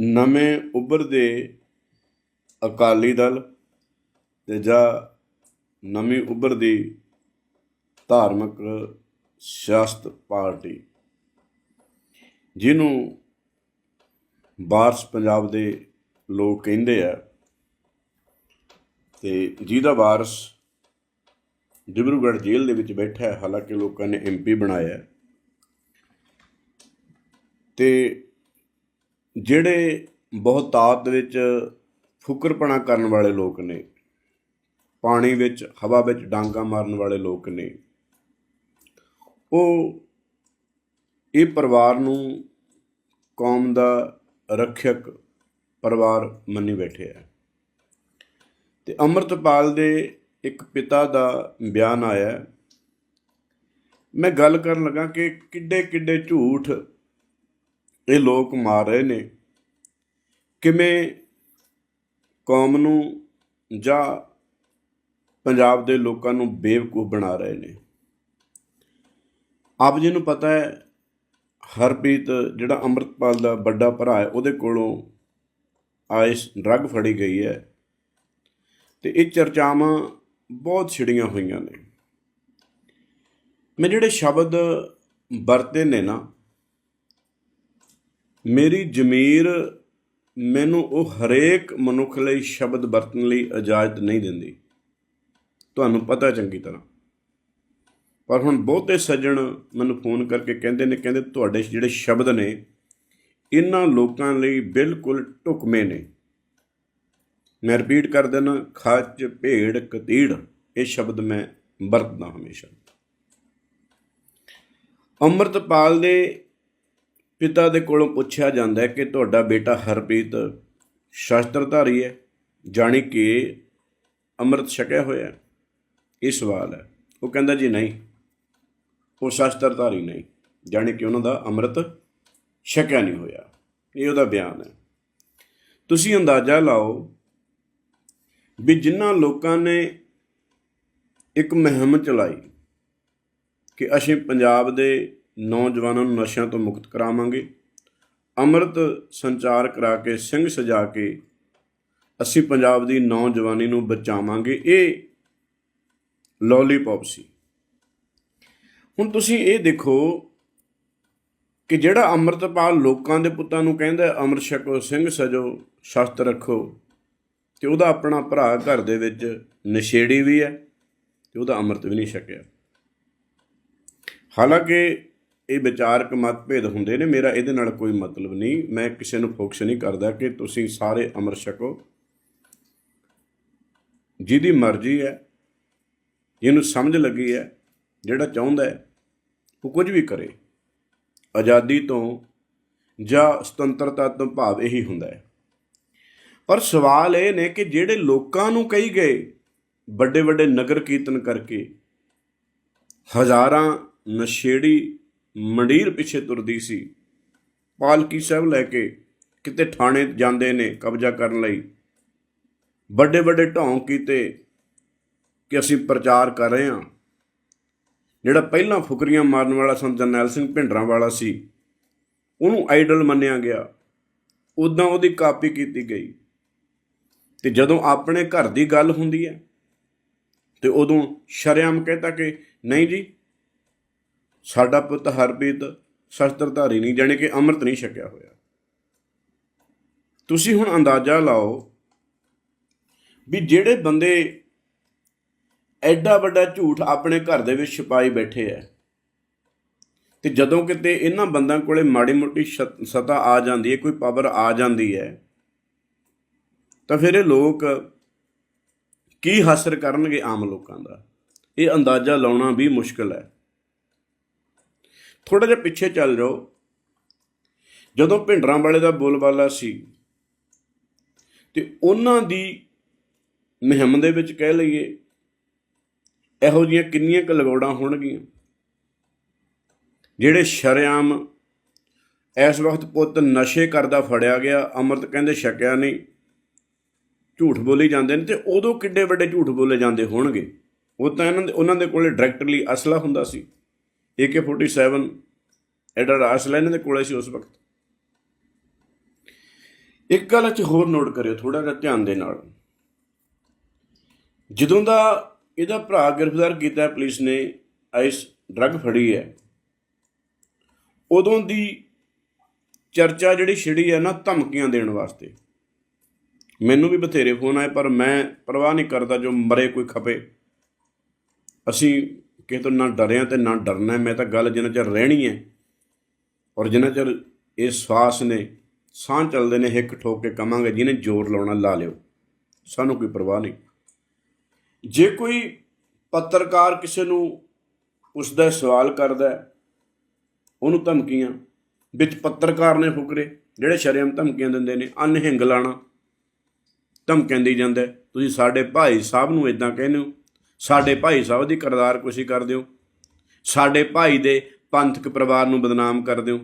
ਨਵੇਂ ਉੱਭਰਦੇ ਅਕਾਲੀ ਦਲ ਤੇ ਜਾਂ ਨਵੀਂ ਉੱਭਰਦੀ ਧਾਰਮਿਕ ਸਿਆਸਤ ਪਾਰਟੀ ਜਿਹਨੂੰ ਵਾਰਸ ਪੰਜਾਬ ਦੇ ਲੋਕ ਕਹਿੰਦੇ ਆ ਤੇ ਜਿਹਦਾ ਵਾਰਸ ਡਿਬਰੂਗੜ੍ਹ ਜੇਲ੍ਹ ਦੇ ਵਿੱਚ ਬੈਠਾ ਹੈ, ਹਾਲਾਂਕਿ ਲੋਕਾਂ ਨੇ ਐਮਪੀ ਬਣਾਇਆ ਹੈ। ਤੇ ਜਿਹੜੇ ਬਹੁਤਾਤ ਵਿੱਚ ਫੁਕਰਪਣਾ ਕਰਨ ਵਾਲੇ ਲੋਕ ਨੇ, ਪਾਣੀ ਵਿੱਚ, ਹਵਾ ਵਿੱਚ ਡਾਂਗਾ ਮਾਰਨ ਵਾਲੇ ਲੋਕ ਨੇ, ਉਹ ਇਹ ਪਰਿਵਾਰ ਨੂੰ ਕੌਮ ਦਾ ਰੱਖਿਅਕ ਪਰਿਵਾਰ ਮੰਨੀ ਬੈਠੇ ਆ। ਤੇ ਅੰਮ੍ਰਿਤਪਾਲ ਦੇ ਇੱਕ ਪਿਤਾ ਦਾ ਬਿਆਨ ਆਇਆ। ਮੈਂ ਗੱਲ ਕਰਨ ਲੱਗਾ ਕਿ ਕਿੱਡੇ ਕਿੱਡੇ ਝੂਠ ਇਹ ਲੋਕ ਮਾਰ ਰਹੇ ਨੇ। ਕਿਵੇਂ ਕੌਮ ਨੂੰ ਜਾਂ ਪੰਜਾਬ ਦੇ ਲੋਕਾਂ ਨੂੰ ਬੇਵਕੂਫ ਬਣਾ ਰਹੇ ਨੇ? ਆਪ ਜੀ ਨੂੰ ਪਤਾ ਹੈ, ਹਰਪ੍ਰੀਤ ਜਿਹੜਾ ਅੰਮ੍ਰਿਤਪਾਲ ਦਾ ਵੱਡਾ ਭਰਾ ਹੈ, ਉਹਦੇ ਕੋਲੋਂ ਆਇਸ ਡਰੱਗ ਫੜੀ ਗਈ ਹੈ। ਤੇ ਇਹ ਚਰਚਾਵਾਂ ਬਹੁਤ ਛਿੜੀਆਂ ਹੋਈਆਂ ਨੇ। ਮੈਂ ਜਿਹੜੇ ਸ਼ਬਦ ਵਰਤੇ ਨੇ ਨਾ ਮੇਰੀ ਜ਼ਮੀਰ ਮੈਨੂੰ ਉਹ ਹਰੇਕ ਮਨੁੱਖ ਲਈ ਸ਼ਬਦ ਵਰਤਣ ਲਈ ਇਜਾਜ਼ਤ ਨਹੀਂ ਦਿੰਦੀ। ਤੁਹਾਨੂੰ ਪਤਾ ਚੰਗੀ ਤਰ੍ਹਾਂ। ਪਰ ਹੁਣ ਬਹੁਤੇ ਸੱਜਣ ਮੈਨੂੰ ਫੋਨ ਕਰਕੇ ਕਹਿੰਦੇ ਨੇ, ਕਹਿੰਦੇ ਤੁਹਾਡੇ ਜਿਹੜੇ ਸ਼ਬਦ ਨੇ ਇਹਨਾਂ ਲੋਕਾਂ ਲਈ ਬਿਲਕੁਲ ਢੁਕਵੇਂ ਨੇ। ਮੈਂ ਰਿਪੀਟ ਕਰ ਦੇਣਾ ਖੱਚ, ਭੇੜ, ਕਤੀੜ, ਇਹ ਸ਼ਬਦ ਮੈਂ ਵਰਤਦਾ ਹਮੇਸ਼ਾ। ਅੰਮ੍ਰਿਤਪਾਲ ਦੇ ਪਿਤਾ ਦੇ ਕੋਲੋਂ ਪੁੱਛਿਆ ਜਾਂਦਾ ਹੈ ਕਿ ਤੁਹਾਡਾ ਬੇਟਾ ਹਰਪ੍ਰੀਤ ਸ਼ਸਤਰਧਾਰੀ ਹੈ, ਜਾਣੀ ਕਿ ਅੰਮ੍ਰਿਤ ਛਕਿਆ ਹੋਇਆ ਹੈ। ਇਹ ਸਵਾਲ ਹੈ। ਉਹ ਕਹਿੰਦਾ ਜੀ ਨਹੀਂ। ਉਹ ਸ਼ਸਤਰਧਾਰੀ ਨਹੀਂ, ਜਾਣੀ ਕਿ ਉਹਨਾਂ ਦਾ ਅੰਮ੍ਰਿਤ ਛਕਿਆ ਨਹੀਂ ਹੋਇਆ। ਇਹ ਉਹਦਾ ਬਿਆਨ ਹੈ। ਤੁਸੀਂ ਅੰਦਾਜ਼ਾ ਲਾਓ ਵੀ ਜਿਨ੍ਹਾਂ ਲੋਕਾਂ ਨੇ ਇੱਕ ਮੁਹਿੰਮ ਚਲਾਈ ਕਿ ਅਸੀਂ ਪੰਜਾਬ ਦੇ ਨੌਜਵਾਨਾਂ ਨੂੰ ਨਸ਼ਿਆਂ ਤੋਂ ਮੁਕਤ ਕਰਾਵਾਂਗੇ। ਅੰਮ੍ਰਿਤ ਸੰਚਾਰ ਕਰਾ ਕੇ ਸਿੰਘ ਸਜਾ ਕੇ ਅਸੀਂ ਪੰਜਾਬ ਦੀ ਨੌਜਵਾਨੀ ਨੂੰ ਬਚਾਵਾਂਗੇ। ਇਹ ਲੋਲੀਪੌਪ ਸੀ। ਹੁਣ ਤੁਸੀਂ ਇਹ ਦੇਖੋ ਕਿ ਜਿਹੜਾ ਅੰਮ੍ਰਿਤਪਾਲ ਲੋਕਾਂ ਦੇ ਪੁੱਤਾਂ ਨੂੰ ਕਹਿੰਦਾ ਹੈ, ਅੰਮ੍ਰਿਤ ਛਕੋ ਸਿੰਘ ਸਜੋ ਸ਼ਸਤਰ ਰੱਖੋ ਤੇ ਉਹਦਾ ਆਪਣਾ ਭਰਾ ਘਰ ਦੇ ਵਿੱਚ ਨਸ਼ੇੜੀ ਵੀ ਹੈ ਤੇ ਉਹਦਾ ਅੰਮ੍ਰਿਤ ਵੀ ਨਹੀਂ ਛਕਿਆ। ਹਾਲਾਂਕਿ ਇਹ ਵਿਚਾਰਕ ਮਤਭੇਦ ਹੁੰਦੇ ਨੇ, ਮੇਰਾ ਇਹਦੇ ਨਾਲ ਕੋਈ ਮਤਲਬ ਨਹੀਂ। ਮੈਂ ਕਿਸੇ ਨੂੰ ਫੋਕਸ ਨਹੀਂ ਕਰਦਾ ਕਿ ਤੁਸੀਂ ਸਾਰੇ ਅਮਰ ਛਕੋ। ਜਿਹਦੀ ਮਰਜ਼ੀ ਹੈ, ਜਿਹਨੂੰ ਸਮਝ ਲੱਗੀ ਹੈ, ਜਿਹੜਾ ਚਾਹੁੰਦਾ ਹੈ, ਉਹ ਕੁਝ ਵੀ ਕਰੇ। ਆਜ਼ਾਦੀ ਤੋਂ ਜਾਂ ਸੁਤੰਤਰਤਾ ਤੋਂ ਭਾਵ ਇਹੀ ਹੁੰਦਾ ਹੈ। ਪਰ ਸਵਾਲ ਇਹ ਨੇ ਕਿ ਜਿਹੜੇ ਲੋਕਾਂ ਨੂੰ ਕਹੀ ਗਏ ਵੱਡੇ ਵੱਡੇ ਨਗਰ ਕੀਰਤਨ ਕਰਕੇ, ਹਜ਼ਾਰਾਂ ਨਸ਼ੇੜੀ ਮੰਡੀਰ ਪਿੱਛੇ ਤੁਰਦੀ ਸੀ। ਪਾਲਕੀ ਸਾਹਿਬ ਲੈ ਕੇ ਕਿਤੇ ਥਾਣੇ ਜਾਂਦੇ ਨੇ ਕਬਜ਼ਾ ਕਰਨ ਲਈ। ਵੱਡੇ ਵੱਡੇ ਢੌਂਗ ਕੀਤੇ ਕਿ ਅਸੀਂ ਪ੍ਰਚਾਰ ਕਰ ਰਹੇ ਹਾਂ। ਜਿਹੜਾ ਪਹਿਲਾਂ ਫੁਕਰੀਆਂ ਮਾਰਨ ਵਾਲਾ ਸੰਤ ਜਰਨੈਲ ਸਿੰਘ ਭਿੰਡਰਾਂ ਵਾਲਾ ਸੀ, ਉਹਨੂੰ ਆਈਡਲ ਮੰਨਿਆ ਗਿਆ। ਉਦਾਂ ਉਹਦੀ ਕਾਪੀ ਕੀਤੀ ਗਈ। ਤੇ ਜਦੋਂ ਆਪਣੇ ਘਰ ਦੀ ਗੱਲ ਹੁੰਦੀ ਹੈ, ਤੇ ਉਦੋਂ ਸ਼ਰਿਆਮ ਕਹਿੰਦਾ ਕਿ, ਨਹੀਂ ਜੀ ਸਾਡਾ ਪੁੱਤ ਹਰਪ੍ਰੀਤ ਸ਼ਸਤਰਧਾਰੀ ਨਹੀਂ, ਜਾਣੀ ਕਿ ਅੰਮ੍ਰਿਤ ਨਹੀਂ ਛਕਿਆ ਹੋਇਆ। ਤੁਸੀਂ ਹੁਣ ਅੰਦਾਜ਼ਾ ਲਾਓ ਵੀ ਜਿਹੜੇ ਬੰਦੇ ਐਡਾ ਵੱਡਾ ਝੂਠ ਆਪਣੇ ਘਰ ਦੇ ਵਿੱਚ ਛੁਪਾਈ ਬੈਠੇ ਐ, ਤੇ ਜਦੋਂ ਕਿਤੇ ਇਹਨਾਂ ਬੰਦਾਂ ਕੋਲੇ ਮਾੜੀ ਮੋਟੀ ਸ਼- ਸਤਾ ਆ ਜਾਂਦੀ ਹੈ ਕੋਈ ਪਾਵਰ ਆ ਜਾਂਦੀ ਹੈ ਤਾਂ ਫਿਰ ਇਹ ਲੋਕ ਕੀ ਹਾਸਲ ਕਰਨਗੇ ਆਮ ਲੋਕਾਂ ਦਾ? ਇਹ ਅੰਦਾਜ਼ਾ ਲਾਉਣਾ ਵੀ ਮੁਸ਼ਕਲ ਹੈ ਥੋੜਾ ਜਿਹਾ ਪਿੱਛੇ ਚੱਲ ਜਾਓ। ਜਦੋਂ ਭਿੰਡਰਾਂ ਵਾਲੇ ਦਾ ਬੋਲਬਾਲਾ ਸੀ, ਤੇ ਉਹਨਾਂ ਦੀ ਮੁਹਿੰਮ ਦੇ ਵਿੱਚ ਕਹਿ ਲਈਏ, ਇਹੋ ਜਿਹੀਆਂ ਕਿੰਨੀਆਂ ਕੁ ਲਗੌੜਾਂ ਹੋਣਗੀਆਂ, ਜਿਹੜੇ ਸ਼ਰੇਆਮ ਇਸ ਵਕਤ ਪੁੱਤ ਨਸ਼ੇ ਕਰਦਾ ਫੜਿਆ ਗਿਆ, ਅੰਮ੍ਰਿਤ ਕਹਿੰਦੇ ਛਕਿਆ ਨਹੀਂ, ਝੂਠ ਬੋਲੀ ਜਾਂਦੇ ਨੇ ਤੇ ਉਦੋਂ ਕਿੱਡੇ ਵੱਡੇ ਝੂਠ ਬੋਲੇ ਜਾਂਦੇ ਹੋਣਗੇ। ਉਹ ਤਾਂ ਇਹਨਾਂ ਦੇ, ਉਹਨਾਂ ਦੇ ਕੋਲੇ ਡਾਇਰੈਕਟਲੀ ਅਸਲਾ ਹੁੰਦਾ ਸੀ। AK47 ਐਡਾ ਦਾ ਅਸਲਾ ਇਹਨਾਂ ਦੇ ਕੋਲੇ ਸੀ ਉਸ ਵਕਤ। ਇੱਕ ਗੱਲ ਚ ਹੋਰ ਨੋਟ ਕਰਿਓ ਥੋੜਾ ਜਿਹਾ ਧਿਆਨ ਦੇ ਨਾਲ। ਜਦੋਂ ਦਾ ਇਹਦਾ ਭਰਾ ਗ੍ਰਿਫਤਾਰ ਕੀਤਾ ਪੁਲਿਸ ਨੇ ਆਈਸ ਡਰੱਗ ਫੜੀ ਹੈ, ਉਦੋਂ ਦੀ ਚਰਚਾ ਜਿਹੜੀ ਛਿੜੀ ਹੈ ਨਾ ਧਮਕੀਆਂ ਦੇਣ ਵਾਸਤੇ। ਮੈਨੂੰ ਵੀ ਬਥੇਰੇ ਫੋਨ ਆਏ, ਪਰ ਮੈਂ ਪਰਵਾਹ ਨਹੀਂ ਕਰਦਾ ਜੋ ਮਰੇ ਕੋਈ ਖਪੇ। ਅਸੀਂ ਕਿ ਤੋਂ ਨਾ ਡਰਿਆ ਤੇ ਨਾ ਡਰਨਾ, ਮੈਂ ਤਾਂ ਗੱਲ ਜਿੰਨਾ ਚਿਰ ਰਹਿਣੀ ਹੈ ਔਰ ਜਿੰਨਾ ਚਿਰ ਇਹ ਸਵਾਸ ਨੇ ਸਾਹ ਚੱਲਦੇ ਨੇ ਹਿੱਕ ਠੋਕ ਕੇ ਕਵਾਂਗੇ, ਜਿਹਨੇ ਜ਼ੋਰ ਲਾਉਣਾ ਲਾ ਲਿਓ। ਸਾਨੂੰ ਕੋਈ ਪਰਵਾਹ ਨਹੀਂ। ਜੇ ਕੋਈ ਪੱਤਰਕਾਰ ਕਿਸੇ ਨੂੰ ਉਸ ਦਾ ਸਵਾਲ ਕਰਦਾ, ਉਹਨੂੰ ਧਮਕੀਆਂ, ਵਿੱਚ ਪੱਤਰਕਾਰ ਨੇ ਫੁਕਰੇ, ਜਿਹੜੇ ਸ਼ਰਮ ਧਮਕੀਆਂ ਦਿੰਦੇ ਨੇ ਅਨਹਿੰਗ ਲਾਣਾ, ਧਮਕੀਆਂ ਦੀ ਜਾਂਦਾ, ਤੁਸੀਂ ਸਾਡੇ ਭਾਈ ਸਾਹਿਬ ਨੂੰ ਇਦਾਂ ਕਹਿੰਦੇ ਹੋ ਸਾਡੇ ਭਾਈ ਸਾਹਿਬ ਦੀ ਕਰਦਾਰ ਕੁਸ਼ੀ ਕਰਦੇ ਹੋ ਸਾਡੇ ਭਾਈ ਦੇ ਪੰਥਕ ਪਰਿਵਾਰ ਨੂੰ ਬਦਨਾਮ ਕਰ ਦਿਓ।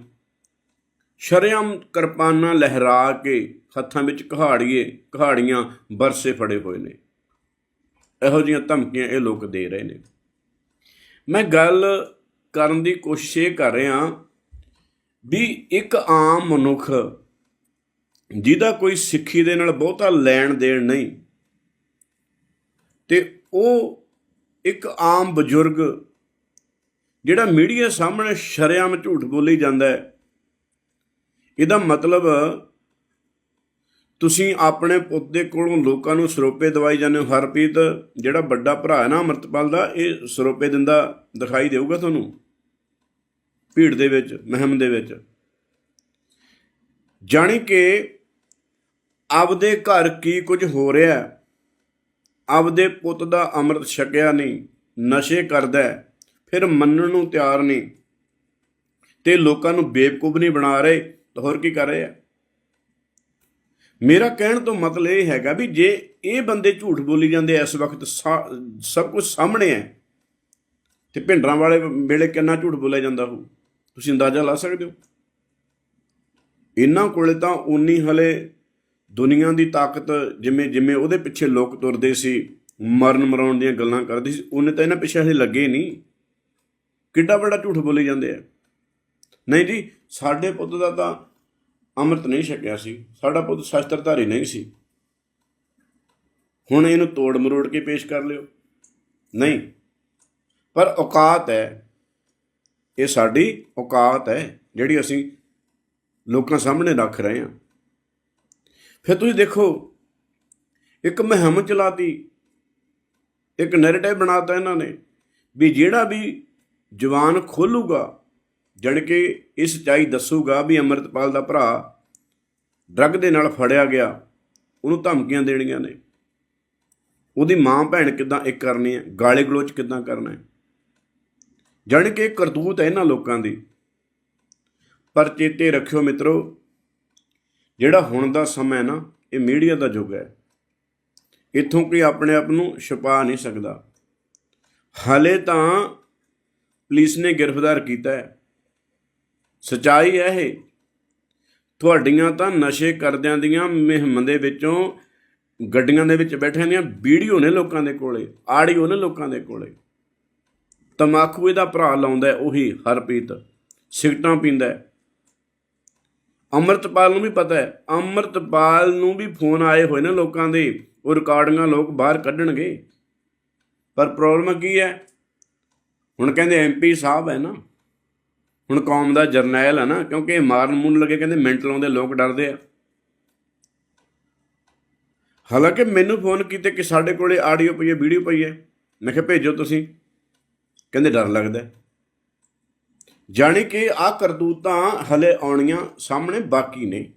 ਸ਼ਰਮ ਕਿਰਪਾਨਾਂ ਲਹਿਰਾ ਕੇ ਹੱਥਾਂ ਵਿੱਚ ਕਹਾੜੀਏ, ਕਹਾੜੀਆਂ ਬਰਸੇ ਫੜੇ ਹੋਏ ਨੇ। ਇਹੋ ਜਿਹੀਆਂ ਧਮਕੀਆਂ ਇਹ ਲੋਕ ਦੇ ਰਹੇ ਨੇ। ਮੈਂ ਗੱਲ ਕਰਨ ਦੀ ਕੋਸ਼ਿਸ਼ ਇਹ ਕਰ ਰਿਹਾ ਵੀ ਇੱਕ ਆਮ ਮਨੁੱਖ ਜਿਹਦਾ ਕੋਈ ਸਿੱਖੀ ਦੇ ਨਾਲ ਬਹੁਤਾ ਲੈਣ ਦੇਣ ਨਹੀਂ, ਤੇ ਉਹ ਇੱਕ ਆਮ ਬਜ਼ੁਰਗ ਜਿਹੜਾ ਮੀਡੀਆ ਸਾਹਮਣੇ ਸ਼ਰੇਆਮ ਝੂਠ ਬੋਲੀ ਜਾਂਦਾ ਹੈ, ਇਹਦਾ ਮਤਲਬ ਤੁਸੀਂ ਆਪਣੇ ਪੁੱਤ ਦੇ ਕੋਲੋਂ ਲੋਕਾਂ ਨੂੰ ਸਰੋਪੇ ਦਵਾਈ ਜਾਂਦੇ ਹੋ। ਹਰਪ੍ਰੀਤ, ਜਿਹੜਾ ਵੱਡਾ ਭਰਾ ਹੈ ਨਾ ਅਮਰਤਪਾਲ ਦਾ, ਇਹ ਸਰੋਪੇ ਦਿੰਦਾ, ਦਿਖਾਈ ਦੇਊਗਾ ਤੁਹਾਨੂੰ? ਭੀੜ ਦੇ ਵਿੱਚ, ਮਹਿਮ ਦੇ ਵਿੱਚ। ਜਾਣੀ ਕਿ ਆਪਦੇ ਘਰ ਕੀ ਕੁਝ ਹੋ ਰਿਹਾ ਆਪਦੇ ਪੁੱਤ ਦਾ ਅੰਮ੍ਰਿਤ ਛਕਿਆ ਨਹੀਂ, ਨਸ਼ੇ ਕਰਦਾ ਫਿਰ ਮੰਨਣ ਨੂੰ ਤਿਆਰ ਨਹੀਂ। ਤੇ ਲੋਕਾਂ ਨੂੰ ਬੇਵਕੂਫ ਨਹੀਂ ਬਣਾ ਰਹੇ, ਤਾਂ ਹੋਰ ਕੀ ਕਰ ਰਹੇ ਆ? ਮੇਰਾ ਕਹਿਣ ਤੋਂ ਮਤਲਬ ਇਹ ਹੈਗਾ ਵੀ ਜੇ ਇਹ ਬੰਦੇ ਝੂਠ ਬੋਲੀ ਜਾਂਦੇ ਇਸ ਵਕਤ ਸਾ- ਸਭ ਕੁਝ ਸਾਹਮਣੇ ਹੈ, ਤੇ ਭਿੰਡਰਾਂ ਵਾਲੇ ਵੇਲੇ ਕਿੰਨਾ ਝੂਠ ਬੋਲਿਆ ਜਾਂਦਾ ਹੋ ਤੁਸੀਂ ਅੰਦਾਜ਼ਾ ਲਾ ਸਕਦੇ ਹੋ? ਇਹਨਾਂ ਕੋਲੇ ਤਾਂ ਉਨੀ ਹਲੇ ਦੁਨੀਆ ਦੀ ਤਾਕਤ ਜਿਵੇਂ ਜਿਵੇਂ ਉਹਦੇ ਪਿੱਛੇ ਲੋਕ ਤੁਰਦੇ ਸੀ, ਮਰਨ ਮਰਾਉਣ ਦੀਆਂ ਗੱਲਾਂ ਕਰਦੇ ਸੀ, ਉਹਨੇ ਤਾਂ ਇਹਨਾਂ ਪਿੱਛੇ ਹਲੇ ਲੱਗੇ ਨਹੀਂ। ਕਿੱਡਾ ਵੱਡਾ ਝੂਠ ਬੋਲੇ ਜਾਂਦੇ ਆ। ਨਹੀਂ ਜੀ, ਸਾਡੇ ਪੁੱਤ ਦਾ ਤਾਂ ਅੰਮ੍ਰਿਤ ਨਹੀਂ ਛਕਿਆ ਸੀ, ਸਾਡਾ ਪੁੱਤ ਸ਼ਸਤਰਧਾਰੀ ਨਹੀਂ ਸੀ। ਹੁਣ ਇਹਨੂੰ ਤੋੜ ਮਰੋੜ ਕੇ ਪੇਸ਼ ਕਰ ਲਿਓ। ਨਹੀਂ, ਪਰ ਔਕਾਤ ਹੈ। ਇਹ ਸਾਡੀ ਔਕਾਤ ਹੈ, ਜਿਹੜੀ ਅਸੀਂ ਲੋਕਾਂ ਸਾਹਮਣੇ ਰੱਖ ਰਹੇ ਹਾਂ। ਫਿਰ ਤੁਸੀਂ ਦੇਖੋ, ਇੱਕ ਮੁਹਿੰਮ ਚਲਾਤੀ, ਇੱਕ ਨੈਰੇਟਿਵ ਬਣਾਤਾ ਇਹਨਾਂ ਨੇ ਵੀ ਜਿਹੜਾ ਵੀ ਜਵਾਨ ਖੋਲੂਗਾ, ਜਾਣੀ ਕਿ ਇਸ ਸੱਚਾਈ ਦੱਸੂਗਾ ਵੀ ਅੰਮ੍ਰਿਤਪਾਲ ਦਾ ਭਰਾ ਡਰੱਗ ਦੇ ਨਾਲ ਫੜਿਆ ਗਿਆ, ਉਹਨੂੰ ਧਮਕੀਆਂ ਦੇਣੀਆਂ ਨੇ। ਉਹਦੀ ਮਾਂ ਭੈਣ ਕਿਦਾਂ ਇੱਕ ਕਰਨੀ ਹੈ, ਗਾਲੇ ਗਲੋਚ ਕਿਦਾਂ ਕਰਨਾ ਹੈ। ਜਾਣੀ ਕਿ ਕਰਤੂਤ ਹੈ ਇਹਨਾਂ ਲੋਕਾਂ ਦੀ। ਪਰ ਚੇਤੇ ਰੱਖਿਓ ਮਿੱਤਰੋ ਜਿਹੜਾ ਹੁਣ ਦਾ ਸਮਾਂ ਨਾ, ਇਹ ਮੀਡੀਆ ਦਾ ਯੁੱਗ ਹੈ। ਇੱਥੋਂ ਕੋਈ ਆਪਣੇ ਆਪ ਨੂੰ ਛੁਪਾ ਨਹੀਂ ਸਕਦਾ। ਹਾਲੇ ਤਾਂ ਪੁਲਿਸ ਨੇ ਗ੍ਰਿਫਤਾਰ ਕੀਤਾ ਹੈ। ਸਚਾਈ ਹੈ ਇਹ। ਤੁਹਾਡੀਆਂ ਤਾਂ ਨਸ਼ੇ ਕਰਦਿਆਂ ਦੀਆਂ ਮੁਹਿੰਮ ਦੇ ਵਿੱਚੋਂ ਗੱਡੀਆਂ ਦੇ ਵਿੱਚ ਬੈਠਿਆਂ ਦੀਆਂ ਵੀਡੀਓ ਨੇ ਲੋਕਾਂ ਦੇ ਕੋਲੇ, ਆਡੀਓ ਨੇ ਲੋਕਾਂ ਦੇ ਕੋਲੇ। ਤਮਾਕੂ ਇਹਦਾ ਭਰਾ ਲਾਉਂਦਾ ਉਹੀ ਹਰਪ੍ਰੀਤ। ਸਿਗਟਾਂ ਪੀਂਦਾ ਅੰਮ੍ਰਿਤਪਾਲ ਨੂੰ ਵੀ ਪਤਾ ਹੈ। ਅੰਮ੍ਰਿਤਪਾਲ ਨੂੰ ਵੀ ਫੋਨ ਆਏ ਹੋਏ ਨੇ ਲੋਕਾਂ ਦੇ। ਉਹ ਰਿਕਾਰਡਿੰਗਾਂ ਲੋਕ ਬਾਹਰ ਕੱਢਣਗੇ। ਪਰ ਪ੍ਰੋਬਲਮ ਕੀ ਹੈ? ਹੁਣ ਕਹਿੰਦੇ ਐਮਪੀ ਸਾਹਿਬ ਹੈ ਨਾ। ਹੁਣ ਕੌਮ ਦਾ ਜਰਨੈਲ ਹੈ ਨਾ। ਕਿਉਂਕਿ ਇਹ ਮਾਰਨ ਮੂਰਨ ਲੱਗੇ, ਕਹਿੰਦੇ ਮਿੰਟ ਲਾਉਂਦੇ, ਲੋਕ ਡਰਦੇ ਆ। ਹਾਲਾਂਕਿ ਮੈਨੂੰ ਫੋਨ ਕੀਤੇ ਕਿ ਸਾਡੇ ਕੋਲੇ ਆਡੀਓ ਪਈ ਹੈ, ਵੀਡੀਓ ਪਈ ਹੈ। ਮੈਂ ਕਿਹਾ ਭੇਜੋ ਤੁਸੀਂ। ਕਹਿੰਦੇ ਡਰ ਲੱਗਦਾ ਜਾਣੀ ਕਿ ਆ ਕਰਤੂਤਾਂ ਹਲੇ ਆਉਣੀਆਂ ਸਾਹਮਣੇ ਬਾਕੀ ਨੇ।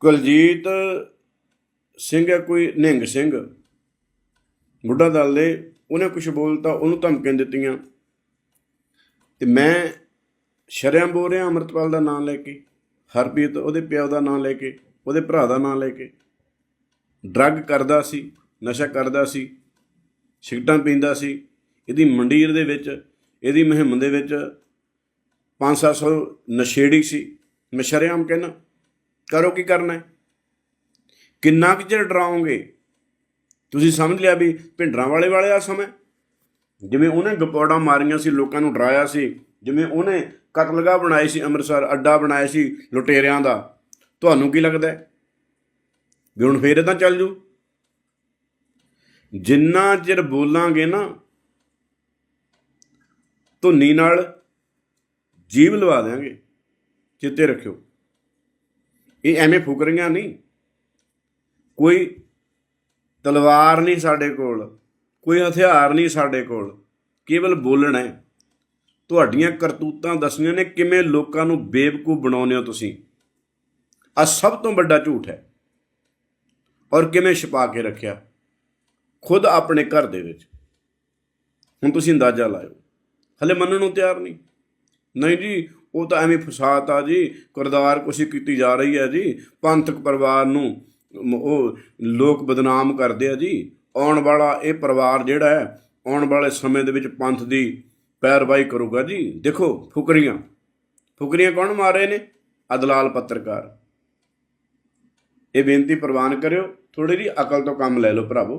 ਕੁਲਜੀਤ ਸਿੰਘ ਹੈ ਕੋਈ, ਨਿਹੰਗ ਸਿੰਘ। ਬੁੱਢਾ ਦਲ ਦੇ, ਉਹਨੇ ਕੁਝ ਬੋਲਤਾ, ਉਹਨੂੰ ਧਮਕੀਆਂ ਦਿੱਤੀਆਂ। ਤੇ ਮੈਂ ਸ਼ਰਿਆਂ ਬੋਲ ਰਿਹਾ ਅੰਮ੍ਰਿਤਪਾਲ ਦਾ ਨਾਮ ਲੈ ਕੇ, ਹਰਪ੍ਰੀਤ, ਉਹਦੇ ਪਿਓ ਦਾ ਨਾਮ ਲੈ ਕੇ, ਉਹਦੇ ਭਰਾ ਦਾ ਨਾਮ ਲੈ ਕੇ। ਡਰੱਗ ਕਰਦਾ ਸੀ, ਨਸ਼ਾ ਕਰਦਾ ਸੀ, ਸਿਗਰਟਾਂ ਪੀਂਦਾ ਸੀ। ਇਹਦੀ ਮੰਡੀਰ ਦੇ ਵਿੱਚ ਇਹਦੀ ਮੁਹਿੰਮ ਦੇ ਵਿੱਚ 5-700 ਨਸ਼ੇੜੀ ਸੀ ਮੈਂ ਸ਼ਰੇਆਮ ਕਹਿਣਾ ਕਰੋ ਕੀ ਕਰਨਾ ਕਿੰਨਾ ਕੁ ਚਿਰ ਡਰਾਓਗੇ? ਤੁਸੀਂ ਸਮਝ ਲਿਆ ਵੀ ਭਿੰਡਰਾਂ ਵਾਲੇ ਵਾਲੇ ਆ ਸਮਾਂ ਜਿਵੇਂ ਉਹਨੇ ਗਪੌੜਾਂ ਮਾਰੀਆਂ ਸੀ, ਲੋਕਾਂ ਨੂੰ ਡਰਾਇਆ ਸੀ, ਜਿਵੇਂ ਉਹਨੇ ਕਤਲਗਾਹ ਬਣਾਈ ਸੀ ਅੰਮ੍ਰਿਤਸਰ, ਅੱਡਾ ਬਣਾਇਆ ਸੀ ਲੁਟੇਰਿਆਂ ਦਾ, ਤੁਹਾਨੂੰ ਕੀ ਲੱਗਦਾ ਵੀ ਹੁਣ ਫੇਰ ਤਾਂ ਚੱਲ ਜੂ? ਜਿੰਨਾ ਚਿਰ ਬੋਲਾਂਗੇ ਨਾ ਧੁੰਨੀ ਨਾਲ ਜੀਵ ਲਵਾ ਦੇਾਂਗੇ ਚਿੱਤੇ ਰੱਖਿਓ। ਇਹ ਐਵੇਂ ਫੁਕਰੀਆਂ ਨਹੀਂ। ਕੋਈ ਤਲਵਾਰ ਨਹੀਂ ਸਾਡੇ ਕੋਲ, ਕੋਈ ਹਥਿਆਰ ਨਹੀਂ ਸਾਡੇ ਕੋਲ, ਕੇਵਲ ਬੋਲਣਾ ਹੈ। ਤੁਹਾਡੀਆਂ ਕਰਤੂਤਾਂ ਦੱਸਣੀਆਂ ਨੇ ਕਿਵੇਂ ਲੋਕਾਂ ਨੂੰ ਬੇਵਕੂਫ ਬਣਾਉਂਦੇ ਹੋ ਤੁਸੀਂ। ਆ ਸਭ ਤੋਂ ਵੱਡਾ ਝੂਠ ਹੈ। ਔਰ ਕਿਵੇਂ ਛਪਾ ਕੇ ਰੱਖਿਆ। ਖੁਦ ਆਪਣੇ ਘਰ ਦੇ ਵਿੱਚ। ਹੁਣ ਤੁਸੀਂ ਅੰਦਾਜ਼ਾ ਲਾਇਓ। ਹਲੇ ਮੰਨਣ ਨੂੰ ਤਿਆਰ ਨਹੀਂ। ਨਹੀਂ ਜੀ, ਉਹ ਤਾਂ ਐਵੇਂ ਫਸਾਤ ਆ ਜੀ, ਕਰਦਾਰ ਕੁਸ਼ੀ ਕੀਤੀ ਜਾ ਰਹੀ ਹੈ ਜੀ, ਪੰਥਕ ਪਰਿਵਾਰ ਨੂੰ ਉਹ ਲੋਕ ਬਦਨਾਮ ਕਰਦੇ ਆ ਜੀ। ਆਉਣ ਵਾਲਾ ਇਹ ਪਰਿਵਾਰ ਜਿਹੜਾ ਹੈ, ਆਉਣ ਵਾਲੇ ਸਮੇਂ ਦੇ ਵਿੱਚ ਪੰਥ ਦੀ ਪੈਰਵਾਈ ਕਰੂਗਾ ਜੀ। ਦੇਖੋ, ਫੁਕਰੀਆਂ। ਫੁਕਰੀਆਂ ਕੌਣ ਮਾਰ ਰਹੇ ਨੇ? ਅਦਲਾਲ ਪੱਤਰਕਾਰ। ਇਹ ਬੇਨਤੀ ਪ੍ਰਵਾਨ ਕਰਿਓ ਥੋੜੀ ਜਿਹੀ ਅਕਲ ਤੋਂ ਕੰਮ ਲੈ ਲਓ ਭਰਾਵੋ।